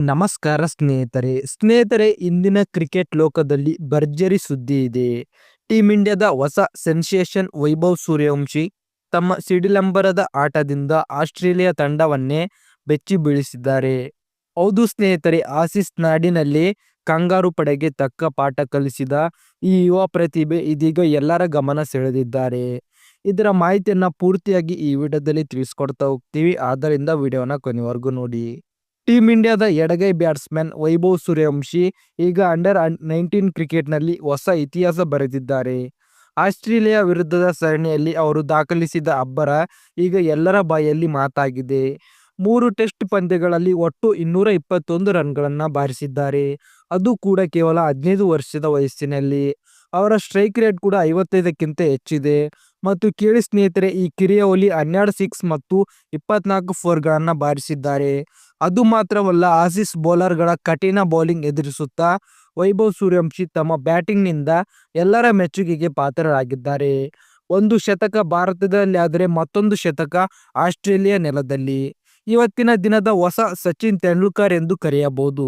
ನಮಸ್ಕಾರ ಸ್ನೇಹಿತರೆ. ಸ್ನೇಹಿತರೆ, ಇಂದಿನ ಕ್ರಿಕೆಟ್ ಲೋಕದಲ್ಲಿ ಭರ್ಜರಿ ಸುದ್ದಿ ಇದೆ. ಟೀಂ ಇಂಡಿಯಾದ ಹೊಸ ಸೆನ್ಸೇಷನ್ ವೈಭವ್ ಸೂರ್ಯವಂಶಿ ತಮ್ಮ ಸಿಡಿಲಂಬರದ ಆಟದಿಂದ ಆಸ್ಟ್ರೇಲಿಯಾ ತಂಡವನ್ನೇ ಬೆಚ್ಚಿ ಬೀಳಿಸಿದ್ದಾರೆ. ಹೌದು ಸ್ನೇಹಿತರೆ, ಆಸಿಸ್ ನಾಡಿನಲ್ಲಿ ಕಂಗಾರು ಪಡೆಗೆ ತಕ್ಕ ಪಾಠ ಕಲಿಸಿದ ಈ ಯುವ ಪ್ರತಿಭೆ ಇದೀಗ ಎಲ್ಲರ ಗಮನ ಸೆಳೆದಿದ್ದಾರೆ. ಇದರ ಮಾಹಿತಿಯನ್ನು ಪೂರ್ತಿಯಾಗಿ ಈ ವಿಡಿಯೋದಲ್ಲಿ ತಿಳಿಸ್ಕೊಡ್ತಾ ಹೋಗ್ತೀವಿ. ಆದ್ದರಿಂದ ವಿಡಿಯೋನ ಕೊನೆವರೆಗೂ ನೋಡಿ. ಟೀಂ ಇಂಡಿಯಾದ ಎಡಗೈ ಬ್ಯಾಟ್ಸ್ಮನ್ ವೈಭವ್ ಸೂರ್ಯವಂಶಿ ಈಗ ಅಂಡರ್ ನೈನ್ಟೀನ್ ಕ್ರಿಕೆಟ್ನಲ್ಲಿ ಹೊಸ ಇತಿಹಾಸ ಬರೆದಿದ್ದಾರೆ. ಆಸ್ಟ್ರೇಲಿಯಾ ವಿರುದ್ಧದ ಸರಣಿಯಲ್ಲಿ ಅವರು ದಾಖಲಿಸಿದ ಅಬ್ಬರ ಈಗ ಎಲ್ಲರ ಬಾಯಲ್ಲಿ ಮಾತಾಗಿದೆ. ಮೂರು ಟೆಸ್ಟ್ ಪಂದ್ಯಗಳಲ್ಲಿ ಒಟ್ಟು ಇನ್ನೂರ ಇಪ್ಪತ್ತೊಂದು ರನ್ಗಳನ್ನು ಬಾರಿಸಿದ್ದಾರೆ. ಅದು ಕೂಡ ಕೇವಲ ಹದಿನೈದು ವರ್ಷದ ವಯಸ್ಸಿನಲ್ಲಿ. ಅವರ ಸ್ಟ್ರೈಕ್ ರೇಟ್ ಕೂಡ ಐವತ್ತೈದಕ್ಕಿಂತ ಹೆಚ್ಚಿದೆ. ಮತ್ತು ಕೇಳಿ ಸ್ನೇಹಿತರೆ, ಈ ಕಿರಿಯ ಒಲಿ ಹನ್ನೆರಡು ಸಿಕ್ಸ್ ಮತ್ತು ಇಪ್ಪತ್ನಾಲ್ಕು ಫೋರ್ಗಳನ್ನು ಬಾರಿಸಿದ್ದಾರೆ. ಅದು ಮಾತ್ರವಲ್ಲ, ಆಸೀಸ್ ಬೌಲರ್ಗಳ ಕಠಿಣ ಬೌಲಿಂಗ್ ಎದುರಿಸುತ್ತಾ ವೈಭವ್ ಸೂರ್ಯವಂಶಿ ತಮ್ಮ ಬ್ಯಾಟಿಂಗ್ನಿಂದ ಎಲ್ಲರ ಮೆಚ್ಚುಗೆಗೆ ಪಾತ್ರರಾಗಿದ್ದಾರೆ. ಒಂದು ಶತಕ ಭಾರತದಲ್ಲಿ ಆದರೆ ಮತ್ತೊಂದು ಶತಕ ಆಸ್ಟ್ರೇಲಿಯಾ ನೆಲದಲ್ಲಿ. ಇವತ್ತಿನ ದಿನದ ಹೊಸ ಸಚಿನ್ ತೆಂಡೂಲ್ಕರ್ ಎಂದು ಕರೆಯಬಹುದು.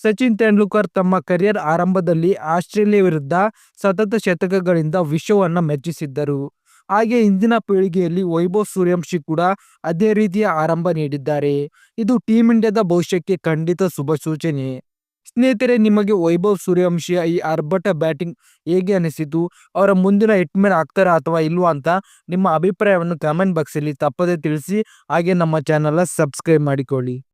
ಸಚಿನ್ ತೆಂಡೂಲ್ಕರ್ ತಮ್ಮ ಕರಿಯರ್ ಆರಂಭದಲ್ಲಿ ಆಸ್ಟ್ರೇಲಿಯಾ ವಿರುದ್ಧ ಸತತ ಶತಕಗಳಿಂದ ವಿಶ್ವವನ್ನು ಮೆಚ್ಚಿಸಿದ್ದರು. ಹಾಗೆ ಇಂದಿನ ಪೀಳಿಗೆಯಲ್ಲಿ ವೈಭವ್ ಸೂರ್ಯವಂಶಿ ಕೂಡ ಅದೇ ರೀತಿಯ ಆರಂಭ ನೀಡಿದ್ದಾರೆ. ಇದು ಟೀಂ ಇಂಡಿಯಾದ ಭವಿಷ್ಯಕ್ಕೆ ಖಂಡಿತ ಶುಭ ಸೂಚನೆ. ಸ್ನೇಹಿತರೆ, ನಿಮಗೆ ವೈಭವ್ ಸೂರ್ಯವಂಶಿಯ ಈ ಅರ್ಭಟ ಬ್ಯಾಟಿಂಗ್ ಹೇಗೆ ಅನಿಸಿತು, ಅವರ ಮುಂದಿನ ಹಿಟ್ಮ್ಯಾನ್ ಆಗ್ತಾರಾ ಅಥವಾ ಇಲ್ವಾ ಅಂತ ನಿಮ್ಮ ಅಭಿಪ್ರಾಯವನ್ನು ಕಮೆಂಟ್ ಬಾಕ್ಸಲ್ಲಿ ತಪ್ಪದೇ ತಿಳಿಸಿ, ಹಾಗೆ ನಮ್ಮ ಚಾನಲ್ನ ಸಬ್ಸ್ಕ್ರೈಬ್ ಮಾಡಿಕೊಳ್ಳಿ.